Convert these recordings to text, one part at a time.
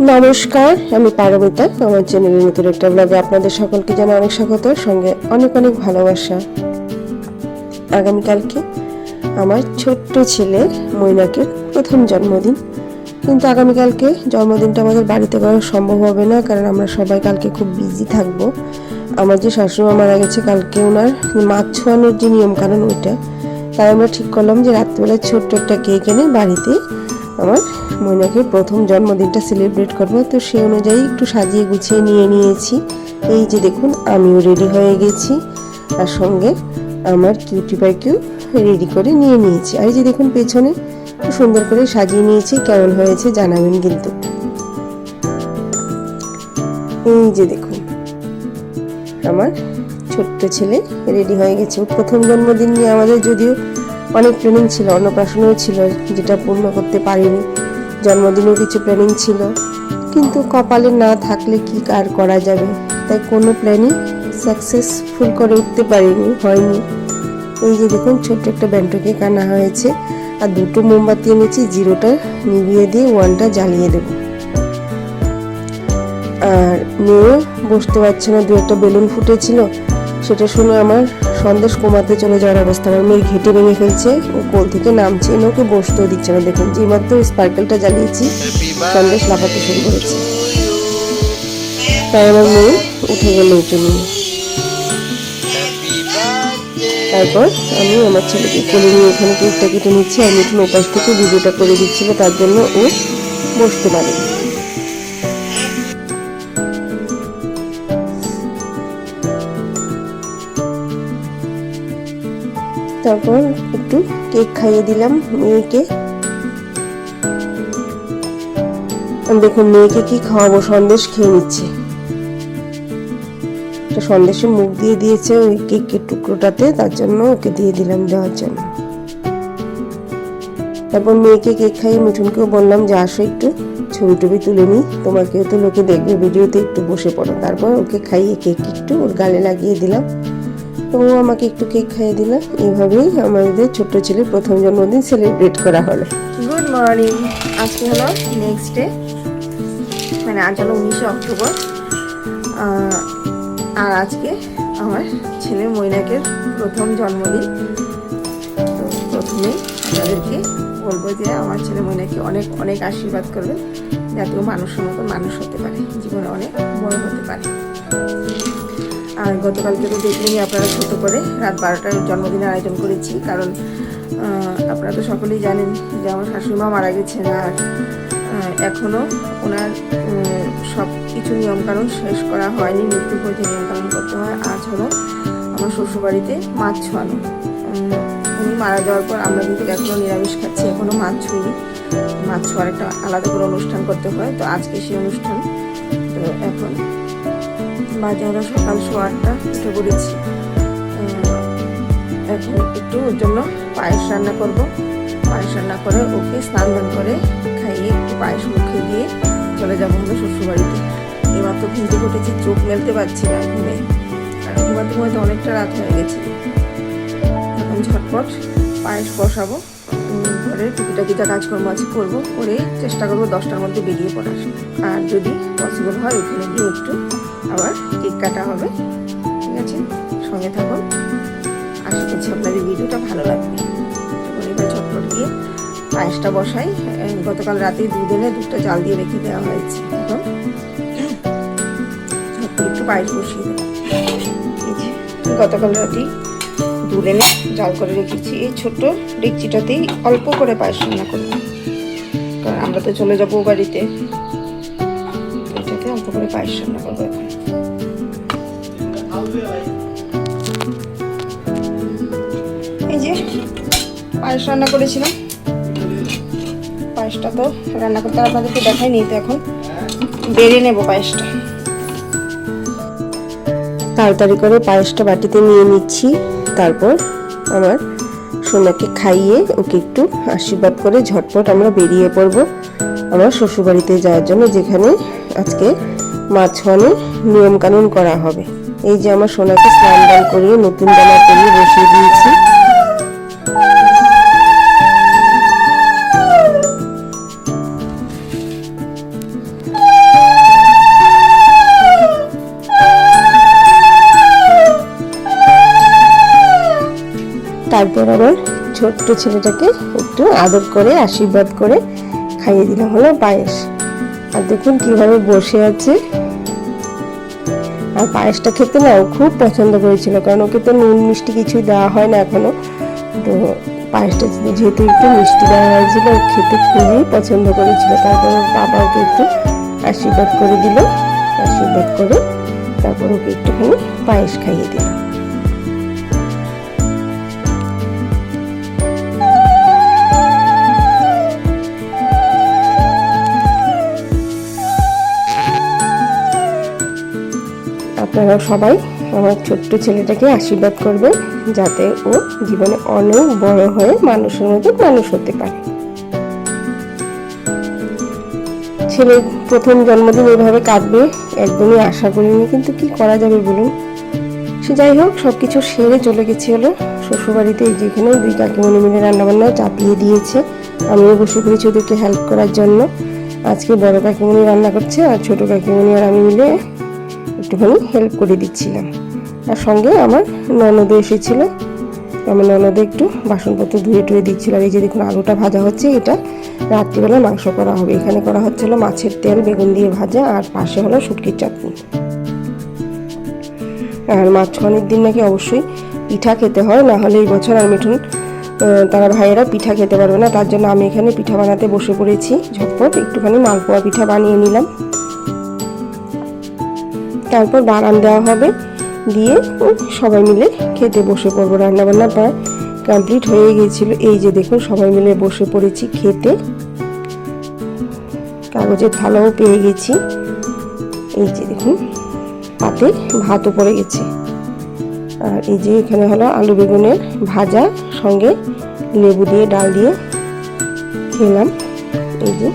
নমস্কার, আমি পারমিতা, আমার চ্যানেলের নতুন একটা ব্লগে আপনাদের সকলকে জানা অনেক স্বাগত, সঙ্গে অনেক অনেক ভালোবাসা। আগামীকালকে আমার ছোট্ট ছেলে মৈনাকের প্রথম জন্মদিন। কিন্তু আগামীকালকে জন্মদিনটা আমাদের বাড়িতে করা সম্ভব হবে না, কারণ আমরা সবাই কালকে খুব বিজি থাকব। আমার যে শাশুড়িমা মারা গেছে, কালকে ওনার মাছ ছোঁয়ানোর যে নিয়ম কারণ ওইটা, তাই আমরা ঠিক করলাম যে রাত্রিবেলা ছোট্ট একটা কেক এনে বাড়িতে আমার মৈনাকের প্রথম জন্মদিনটা সেলিব্রেট করব। তো সেই অনুযায়ী একটু সাজিয়ে গুছিয়ে নিয়ে নিয়েছি। এই যে দেখুন, আমিও রেডি হয়ে গেছি। আর সঙ্গে আমার কিউটি বাই কিউ রেডি করে নিয়ে নিয়েছি। আর এই যে দেখুন, পেছনে সুন্দর করে সাজিয়ে নিয়েছি, কেমন হয়েছে জানাবেন কিন্তু। এই যে দেখুন, আমার ছোট্ট ছেলে রেডি হয়ে গেছে। প্রথম জন্মদিন নিয়ে আমাদের যদিও অনেক প্ল্যানিং ছিল, অন্নপ্রাশনও ছিল, যেটা পূর্ণ করতে পারিনি। জন্মদিনেও কিছু প্ল্যানিং ছিল। কিন্তু কপালে না থাকলে কি আর করা যাবে? তাই কোনো প্ল্যানিং সাকসেসফুল করে উঠতে পারিনি, হয়নি। এই যে দেখুন, ছোট্ট একটা ব্যান্টো কানা হয়েছে। আর দুটো মোমবাতি এনেছি, জিরোটা নিভিয়ে দিয়ে ওয়ানটা জ্বালিয়ে দেব। আর মেয়ে বসতে পারছে না, দু একটা বেলুন ফুটেছিল। সেটা শুনে আমার সন্দেশ কমাতে চলে যাওয়ার অবস্থা। আমার মেয়ের ঘেটে ভেঙে ফেলছে, ও কোল থেকে নামছে, এনে ওকে বসতেও দিচ্ছে। না দেখুন যে মাত্র স্পার্কেলটা জ্বালিয়েছি সন্দেশ লাফাতে শুরু করেছে। তাই আমার মেয়ে উঠে গেল উঠে নিয়ে তারপর আমি আমার ছেলেকে কোলে নিয়ে ওখানে কেকটা কেটে নিচ্ছি। আর মিঠুন ওপাশ থেকে ভিডিওটা করে দিচ্ছিল তার জন্য ও বসতে পারে। তারপর একটু কেক খাইয়ে দিলাম মেয়েকে। দেখুন মেয়েকে কি খাওয়াবো? সন্দেশ খেয়ে নিচ্ছে। একটা সন্দেশে মুখ দিয়ে দিয়েছে ওই কেকের টুকরোটাতে, তার জন্য ওকে দিয়ে দিলাম দেওয়ার জন্য। তারপর মেয়েকে কেক খাইয়ে মিঠুনকেও বললাম, যে আসো একটু, ছবি টবি তুলে নিই। তোমাকেও তো লোকে দেখবে, ভিডিওতে একটু বসে পড়ো। তারপর ওকে খাইয়ে কেক একটু ওর গালে লাগিয়ে দিলাম। তো ও আমাকে একটু কেক খাইয়ে দিল। এইভাবেই আমাদের ছোট্ট ছেলের প্রথম জন্মদিন সেলিব্রেট করা হলো। গুড মর্নিং আজকে হলো নেক্সট ডে মানে আজ হলো উনিশে অক্টোবর। আর আজকে আমার ছেলে মৈনাকের প্রথম জন্মদিন। তো প্রথমেই আপনাদেরকে বলব যে আমার ছেলে মৈনাকে অনেক অনেক আশীর্বাদ করবে, যাতে ও মানুষের মতো মানুষ হতে পারে, জীবনে অনেক বড় হতে পারে। আর গতকালকে তো দেখলেনি আপনারা ছোট করে রাত বারোটার জন্মদিনের আয়োজন করেছি, কারণ আপনারা তো সকলেই জানেন যে আমার শাশুড়িমা মারা গেছেন আর এখনও ওনার সব কিছু নিয়মকানুন শেষ করা হয়নি মৃত্যু পর্যন্ত নিয়মকানুন করতে হয়, আজ হলো আমার শ্বশুরবাড়িতে মাছ ছোঁয়ানো উনি মারা যাওয়ার পর আমরা কিন্তু এখনও নিরামিষ খাচ্ছি এখনও মাছ ছুঁইনি। মাছ ছোঁয়ার একটা আলাদা করে অনুষ্ঠান করতে হয়, তো আজকে সেই অনুষ্ঠান, তো এখন বাজে হলো সকাল সোয়া আটটা উঠে পড়েছি। এখন একটু ওর জন্য পায়েস রান্না করব। পায়েস রান্না করে ওকে স্নান দান করে খাইয়ে একটু পায়েস মুখে দিয়ে চলে যাব আমরা শ্বশুরবাড়িতে। এবার তো ভিজে উঠেছি, চোখ মেলতে পারছি না ঘুমে। আর ঘুমাতে ঘুমাতে অনেকটা রাত হয়ে গেছে। এখন ঝটপট পায়েস বসাবো। ঘরে টুকিটাকি যা কাজকর্ম আছে, করব করে চেষ্টা করব দশটার মধ্যে বেরিয়ে পড়ার। আর যদি পসিবল হয়, ওখানে গিয়ে একটু আবার কেক কাটা হবে। ঠিক আছে? সঙ্গে থাকুন। আশা করছি আপনাদের ভিডিওটা ভালো লাগবে। এবার ঝটপট গিয়ে পায়েসটা বসাই। গতকাল রাতে দুধ এনে দুধটা জাল দিয়ে রেখে দেওয়া হয়েছে। এখন একটু পায়েস বসিয়ে দেবো। গতকাল রাতেই দুধ এনে জাল করে রেখেছি। এই ছোট্ট ডেকচিটাতেই অল্প করে পায়েস রান্না করব। কারণ আমরা তো চলে যাব বাড়িতে। এটাতে অল্প করে পায়েস রান্না করব এই যে পায়েস রান্না করেছিলাম। পায়েসটা তো রান্না করতে আপনাদেরকে দেখাইনি তো এখন। বেড়ে নেব পায়েসটা। তাড়াতাড়ি করে পায়েসটা বাটিতে নিয়ে নিচ্ছি। তারপর আমার সোনাকে খাইয়ে ওকে একটু আশীর্বাদ করে ঝটপট আমরা বেরিয়ে পড়ব আমার শ্বশুরবাড়িতে যাওয়ার জন্য, যেখানে আজকে ছোঁয়ানোর নিয়মকানুন করা হবে। এই যে আমার সোনাকে স্নান দান করিয়ে নতুন জামা পরিয়ে বসিয়ে দিয়েছি। তারপর আমার ছোট্ট ছেলেটাকে একটু আদর করে, আশীর্বাদ করে খাইয়ে দিলাম। হলো পায়েস। আর দেখুন কীভাবে বসে আছে। আর পায়েসটা খেতে না ও খুব পছন্দ করেছিল, কারণ ওকে তো নুন মিষ্টি কিছুই দেওয়া হয় না এখনও। তো পায়েসটা যেহেতু একটু মিষ্টি দেওয়া হয়েছিল, ও খেতে খুবই পছন্দ করেছিল। তারপর বাবা ওকে একটু আশীর্বাদ করে দিল। আশীর্বাদ করে তারপর ওকে একটুখানি পায়েস খাইয়ে দিল আপনারা সবাই আমার ছোট্ট ছেলেটাকে আশীর্বাদ করবে যাতে ও জীবনে অনেক বড় হয়ে মানুষের মতো মানুষ হতে পারে। ছেলের প্রথম জন্মদিন এভাবে কাটবে, একদমই আশা করিনি, কিন্তু কি করা যাবে বলুন? সে যাই হোক সব কিছু সেরে চলে গেছি হলো শ্বশুরবাড়িতে যেখানে দুই কাকিমণি মিলে রান্নাবান্না চাপিয়ে দিয়েছে। আমিও বসে পড়েছি ওদেরকে হেল্প করার জন্য। আজকে বড় কাকিমণি রান্না করছে আর ছোট কাকিমণি আর আমি মিলে একটুখানি হেল্প করে দিচ্ছিলাম। আর সঙ্গে আমার ননদও এসেছিল। আমার ননদে একটু বাসনপত্র ধুয়ে টুয়ে দিচ্ছিল আর এই যে দেখুন, আলুটা ভাজা হচ্ছে এটা। রাত্রিবেলা মাংস করা হবে। এখানে করা হচ্ছে হলো মাছের তেল, বেগুন দিয়ে ভাজা আর পাশে হলো শুটকির চাটনি। আর মাছ অনেক দিন নাকি অবশ্যই পিঠা খেতে হয়, না হলে এই বছর আর মিঠুন তারা ভাইয়েরা পিঠা খেতে পারবে না। তার জন্য আমি এখানে পিঠা বানাতে বসে পড়েছি ঝটপট। একটুখানি মালপোয়া পিঠা বানিয়ে নিলাম। তারপর বারান দেওয়া হবে। দিয়ে সবাই মিলে খেতে বসে পড়ব। রান্নাবান্না প্রায় কমপ্লিট হয়ে গিয়েছিল। এই যে দেখুন, সবাই মিলে বসে পড়েছি খেতে। কাগজের থালাও পেয়ে গেছি। এই যে দেখুন পাতে ভাতও পড়ে গেছে। আর এই যে এখানে হলো আলু বেগুনের ভাজা, সঙ্গে লেবু দিয়ে ডাল দিয়ে খেলাম। এই যে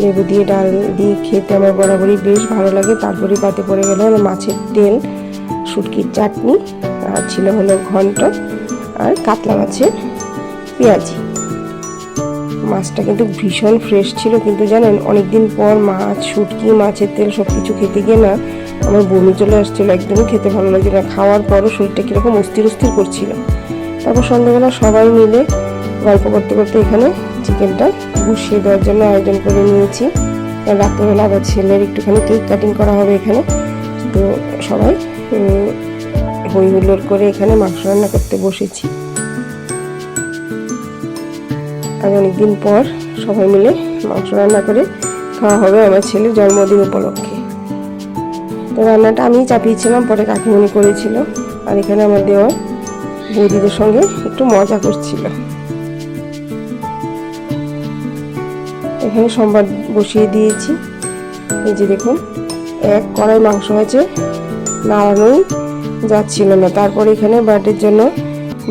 লেবু দিয়ে ডাল দিয়ে খেতে আমার বরাবরই বেশ ভালো লাগে। তারপরে পাতে পড়ে গেল মাছের তেল, শুটকির চাটনি, আর ছিল হলো ঘন্ট আর কাতলা মাছের পেঁয়াজি। মাছটা কিন্তু ভীষণ ফ্রেশ ছিল, কিন্তু জানেন, অনেকদিন পর মাছ, শুটকি, মাছের তেল সব কিছু খেতে গিয়ে না আমার বমি চলে আসছিল, একদমই খেতে ভালো লাগছিল না। খাওয়ার পরও শরীরটা কীরকম অস্থির অস্থির করছিল। তারপর সন্ধ্যাবেলা সবাই মিলে গল্প করতে করতে এখানে চিকেনটা বসিয়ে দেওয়ার জন্য আয়োজন করে নিয়েছি। রাত্রেবেলা আবার ছেলের একটুখানি কেক কাটিং করা হবে এখানে। তো সবাই হই হুল্লোড় করে এখানে মাংস রান্না করতে বসেছি। আজ অনেকদিন পর সবাই মিলে মাংস রান্না করে খাওয়া হবে আমার ছেলের জন্মদিন উপলক্ষে। তো রান্নাটা আমি চাপিয়েছিলাম, পরে কাকিমণি করেছিল। আর এখানে আমার দেওয়া বৌদিদের সঙ্গে একটু মজা করছিল। এখানে সোমবার বসিয়ে দিয়েছি। এই যে দেখুন, এক কড়াই মাংস হয়েছে নাড়ানোই যাচ্ছিল না। তারপরে এখানে বার্থডের জন্য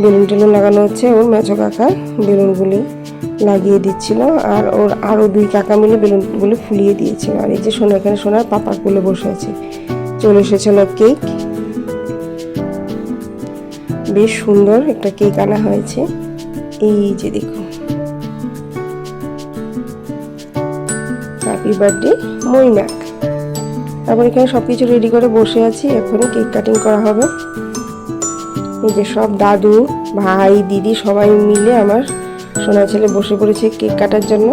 বেলুন টেলুন লাগানো হচ্ছে ওর মেচো কাকা বেলুনগুলি লাগিয়ে দিচ্ছিল আর ওর আরও দুই কাকা মিলে বেলুনগুলি ফুলিয়ে দিয়েছিল। আর এই যে সোনা, এখানে সোনার পাপা বসে আছে। চলে এসেছিল কেক। বেশ সুন্দর একটা কেক আনা হয়েছে। এই যে দেখুন। হ্যাপি বার্থডে মৈনাক তারপর এখানে সব কিছু রেডি করে বসে আছি এখনই কেক কাটিং করা হবে। এই যে সব দাদু ভাই দিদি সবাই মিলে আমার সোনা ছেলে বসে পড়েছে কেক কাটার জন্য.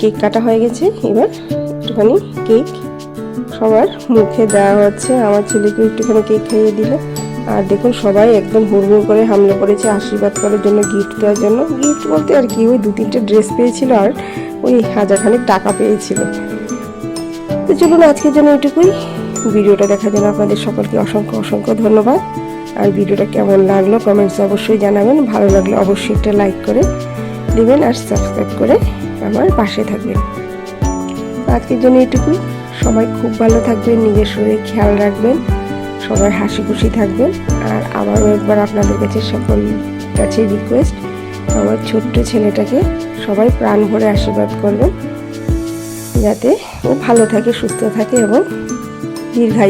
কেক কাটা হয়ে গেছে এবার একটুখানি কেক সবার মুখে দেওয়া হচ্ছে। আমার ছেলেকে একটুখানি কেক খাইয়ে দিল। আর দেখুন, সবাই একদম হুড়মুড় করে হামলে পড়েছে আশীর্বাদ করার জন্য গিফট দেওয়ার জন্য। গিফট বলতে আর কি, ওই দু তিনটে ড্রেস পেয়েছিল আর ওই হাজারখানেক টাকা পেয়েছিল। তো চলুন আজকের জন্য এটুকুই। ভিডিওটা দেখার জন্য আপনাদের সকলকে অসংখ্য অসংখ্য ধন্যবাদ। আর ভিডিওটা কেমন লাগল কমেন্টসে অবশ্যই জানাবেন। ভালো লাগলে অবশ্যই একটা লাইক করে দেবেন আর সাবস্ক্রাইব করে আমার পাশে থাকবেন। আজকের জন্য এটুকুই। সবাই খুব ভালো থাকবেন, নিজের শরীর খেয়াল রাখবেন, সবাই হাসি খুশি থাকবেন। আর আবারও একবার আপনাদের কাছে সকল কাছে রিকোয়েস্ট আমার ছোট্ট ছেলেটাকে সবাই প্রাণ ভরে আশীর্বাদ করবেন, যাতে ও ভালো থাকে, সুস্থ থাকে এবং দীর্ঘায়ু